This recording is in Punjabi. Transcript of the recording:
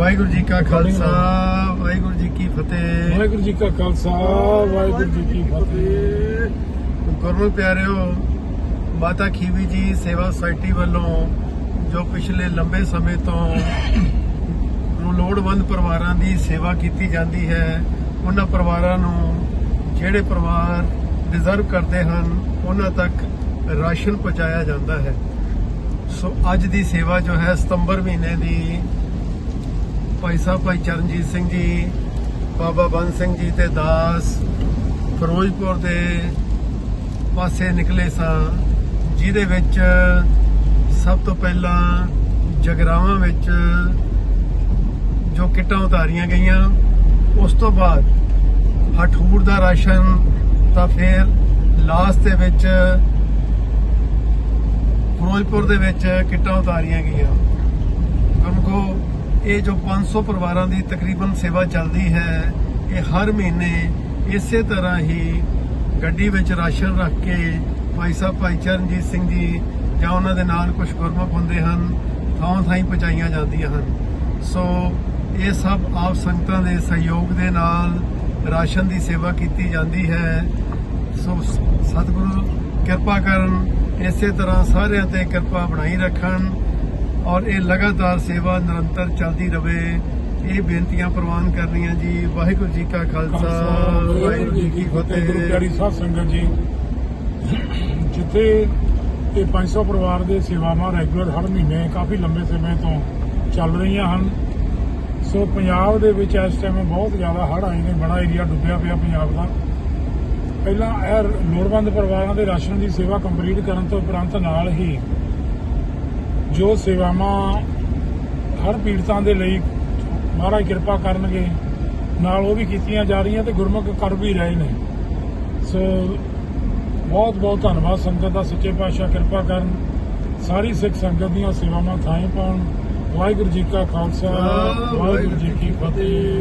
ਵਾਹਿਗੁਰੂ ਜੀ ਕਾ ਖਾਲਸਾ ਵਾਹਿਗੁਰੂ ਜੀ ਕੀ ਫਤਿਹ। ਵਾਹਿਗੁਰੂ ਜੀ ਕਾ ਖਾਲਸਾ ਵਾਹਿਗੁਰੂ ਜੀ ਕੀ ਫਤਿਹ। ਗੁਰਮੁਖ ਪਿਆਰਿਓ ਮਾਤਾ ਖੀਵੀ ਜੀ ਸੇਵਾ ਸੁਸਾਇਟੀ ਵੱਲੋਂ ਜੋ ਪਿਛਲੇ ਲੰਬੇ ਸਮੇਂ ਤੋਂ ਨੂੰ ਲੋੜਵੰਦ ਪਰਿਵਾਰਾਂ ਦੀ ਸੇਵਾ ਕੀਤੀ ਜਾਂਦੀ ਹੈ ਉਹਨਾਂ ਪਰਿਵਾਰਾਂ ਨੂੰ ਜਿਹੜੇ ਪਰਿਵਾਰ ਡਿਜ਼ਰਵ ਕਰਦੇ ਹਨ ਉਹਨਾਂ ਤੱਕ ਰਾਸ਼ਨ ਪਹੁੰਚਾਇਆ ਜਾਂਦਾ ਹੈ। ਸੋ ਅੱਜ ਦੀ ਸੇਵਾ ਜੋ ਹੈ ਸਤੰਬਰ ਮਹੀਨੇ ਦੀ ਭਾਈ ਸਾਹਿਬ, ਭਾਈ ਚਰਨਜੀਤ ਸਿੰਘ ਜੀ, ਬਾਬਾ ਬੰਦ ਸਿੰਘ ਜੀ ਤੇ ਦਾਸ ਫਿਰੋਜ਼ਪੁਰ ਦੇ ਪਾਸੇ ਨਿਕਲੇ ਸਾਂ, ਜਿਹਦੇ ਵਿੱਚ ਸਭ ਤੋਂ ਪਹਿਲਾਂ ਜਗਰਾਵਾਂ ਵਿੱਚ ਜੋ ਕਿੱਟਾਂ ਉਤਾਰੀਆਂ ਗਈਆਂ, ਉਸ ਤੋਂ ਬਾਅਦ ਹਠੂਰ ਦਾ ਰਾਸ਼ਨ ਤਾਂ ਫਿਰ ਲਾਸਟ ਦੇ ਵਿੱਚ ਫਿਰੋਜ਼ਪੁਰ ਦੇ ਵਿੱਚ ਕਿੱਟਾਂ ਉਤਾਰੀਆਂ ਗਈਆਂ। ਗੁਰਮਖੋ ਇਹ ਜੋ 500 ਪਰਿਵਾਰਾਂ ਦੀ ਤਕਰੀਬਨ ਸੇਵਾ ਚੱਲਦੀ ਹੈ, ਇਹ ਹਰ ਮਹੀਨੇ ਇਸੇ ਤਰ੍ਹਾਂ ਹੀ ਗੱਡੀ ਵਿੱਚ ਰਾਸ਼ਨ ਰੱਖ ਕੇ ਭਾਈ ਸਾਹਿਬ ਭਾਈ ਚਰਨਜੀਤ ਸਿੰਘ ਜੀ ਜਾਂ ਉਹਨਾਂ ਦੇ ਨਾਲ ਕੁਝ ਗੁਰਮੁਖ ਹੁੰਦੇ ਹਨ, ਥਾਂ ਥਾਂ ਪਹੁੰਚਾਈਆਂ ਜਾਂਦੀਆਂ ਹਨ। ਸੋ ਇਹ ਸਭ ਆਪ ਸੰਗਤਾਂ ਦੇ ਸਹਿਯੋਗ ਦੇ ਨਾਲ ਰਾਸ਼ਨ ਦੀ ਸੇਵਾ ਕੀਤੀ ਜਾਂਦੀ ਹੈ। ਸੋ, ਸਤਿਗੁਰੂ ਕਿਰਪਾ ਕਰਨ, ਇਸੇ ਤਰ੍ਹਾਂ ਸਾਰਿਆਂ ਤੇ ਕਿਰਪਾ ਬਣਾਈ ਰੱਖਣ। ਔਰ ਇਹ ਲਗਾਤਾਰ ਸੇਵਾ ਨਿਰੰਤਰ ਚੱਲਦੀ ਰਵੇ ਇਹ ਬੇਨਤੀਆਂ ਪ੍ਰਵਾਨ ਕਰਨੀਆਂ ਜੀ। ਵਾਹਿਗੁਰੂ ਜੀ ਕਾ ਖਾਲਸਾ ਵਾਹਿਗੁਰੂ ਜੀ ਕੀ ਗੁਰੂ ਪਿਆਰੀ ਫਤਿਹ ਸਾਧ ਸੰਗਤ ਜੀ ਜਿੱਥੇ ਇਹ 500 ਪਰਿਵਾਰ ਦੇ ਸੇਵਾਵਾਂ ਰੈਗੂਲਰ ਹਰ ਮਹੀਨੇ ਕਾਫੀ ਲੰਬੇ ਸਮੇਂ ਤੋਂ ਚੱਲ ਰਹੀਆਂ ਹਨ। ਸੋ ਪੰਜਾਬ ਦੇ ਵਿੱਚ ਇਸ ਟਾਈਮ ਬਹੁਤ ਜ਼ਿਆਦਾ ਹੜ੍ਹ ਆਏ ਨੇ ਬੜਾ ਏਰੀਆ ਡੁੱਬਿਆ ਪਿਆ ਪੰਜਾਬ ਦਾ। ਪਹਿਲਾਂ ਇਹ ਲੋੜਵੰਦ ਪਰਿਵਾਰਾਂ ਦੇ ਰਾਸ਼ਨ ਦੀ ਸੇਵਾ ਕੰਪਲੀਟ ਕਰਨ ਤੋਂ ਉਪਰੰਤ ਨਾਲ ਹੀ ਜੋ ਸੇਵਾਵਾਂ ਹਰ ਪੀੜਤਾਂ ਦੇ ਲਈ ਮਹਾਰਾਜ ਕਿਰਪਾ ਕਰਨਗੇ ਨਾਲ ਉਹ ਵੀ ਕੀਤੀਆਂ ਜਾ ਰਹੀਆਂ ਤੇ ਗੁਰਮੁਖ ਕਰ ਵੀ ਰਹੇ ਨੇ। ਸੋ ਬਹੁਤ ਬਹੁਤ ਧੰਨਵਾਦ ਸੰਗਤ ਦਾ ਸੱਚੇ ਪਾਤਸ਼ਾਹ ਕਿਰਪਾ ਕਰਨ ਸਾਰੀ ਸਿੱਖ ਸੰਗਤ ਦੀਆਂ ਸੇਵਾਵਾਂ ਥਾਂ ਪਾਉਣ। ਵਾਹਿਗੁਰੂ ਜੀ ਕਾ ਖਾਲਸਾ ਵਾਹਿਗੁਰੂ ਜੀ ਕੀ ਫਤਿਹ।